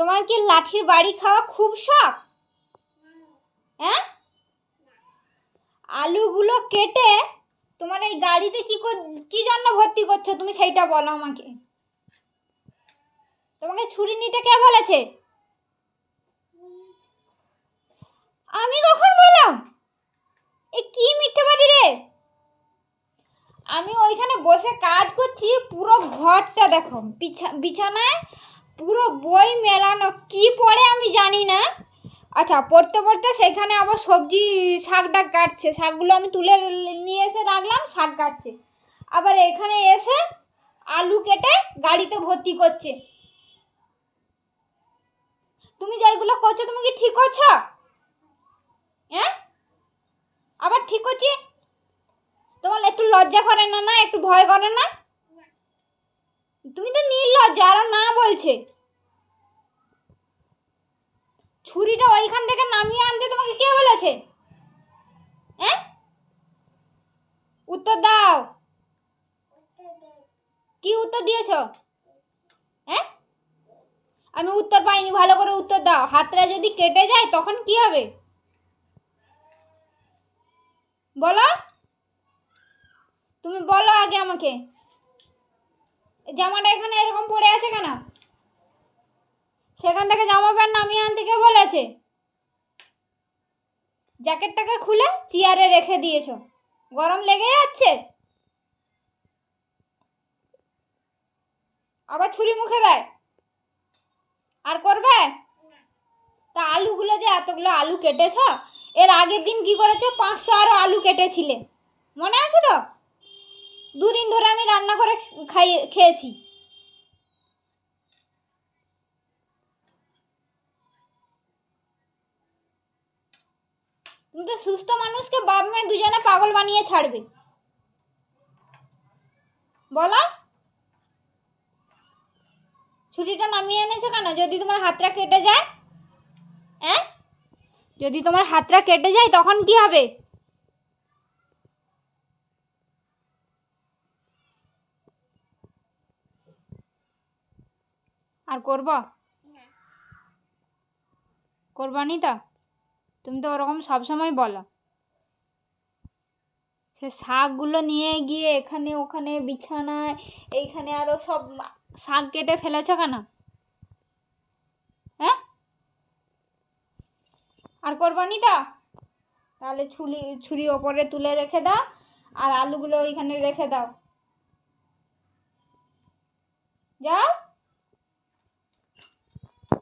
তোমার কি লাঠির বাড়ি খাওয়া খুব শখ? হ্যাঁ? আলুগুলো কেটে তোমার এই গাড়িতে কি কি জন্য ভর্তি করছ? তুমি সেইটা বলো আমাকে। তোমাকে ছুরি নিতে কে বলেছে? আমি কখন বললাম? এ কি মিথ্যেবাদী রে? আমি ওইখানে বসে কাজ করছি, পুরো ঘরটা দেখো, বিছা- বিছানায় পুরো বই মেলানো, কি পড়ে আমি জানি না। আচ্ছা পড়তে পড়তে সেখানে আবার সবজি শাকটা কাটছে। শাকগুলো আমি তুলে নিয়ে এসে রাখলাম, শাক কাটছে। আবার এখানে এসে আলু কেটে গাড়িতে ভর্তি করছে। তুমি যেগুলো করছ, তুমি কি ঠিক করছ? হ্যাঁ? আবার ঠিক করছি? তোমার একটু লজ্জা করে না না? একটু ভয় করে না? তুমি তো নির্লজ্জা, আরও না বলছে। ছুরিটা ওইখান থেকে নামিয়ে আনতে তোমাকে কে বলেছে? হ্যাঁ? উত্তর দাও। কি উত্তর দিয়েছ? হ্যাঁ? আমি উত্তর পাইনি, ভালো করে উত্তর দাও। হাতটা যদি কেটে যায়, তখন কি হবে? বলো। তুমি বলো আগে আমাকে। জামাটা এখানে এরকম পড়ে আছে কেন? সেখান থেকে জামা প্যান্ট নামিয়ে আনতে কে বলেছে? জ্যাকেটটাকে খুলে চেয়ারে রেখে দিয়েছ। গরম লেগে যাচ্ছে? আবার ছুরি মুখে দেয়? আর করবে? তা আলুগুলো যে এতগুলো আলু কেটেছ, এর আগের দিন কি করেছ? পাঁচশো আরও আলু কেটেছিলে। মনে আছে তো? দুদিন ধরে আমি রান্না করে খাইয়ে, খেয়েছি। তুমি তো সুস্থ মানুষকে বাপ মেয়ে দুজনে পাগল বানিয়ে ছাড়বে। বলো? ছুরিটা নামিয়ে এনেছো কেন? যদি তোমার হাতটা কেটে যায় হ্যাঁ যদি তোমার হাতটা কেটে যায় তখন কি হবে? আর করব? করবানি তো? তুমি তো ওরকম সবসময় বলো। সে শাকগুলো নিয়ে গিয়ে এখানে ওখানে বিছানায়, এইখানে আরও সব শাক কেটে ফেলেছো কেন? হ্যাঁ? আর করবানি তো? তাহলে ছুরি ছুরি ওপরে তুলে রেখে দাও, আর আলুগুলো ওইখানে রেখে দাও।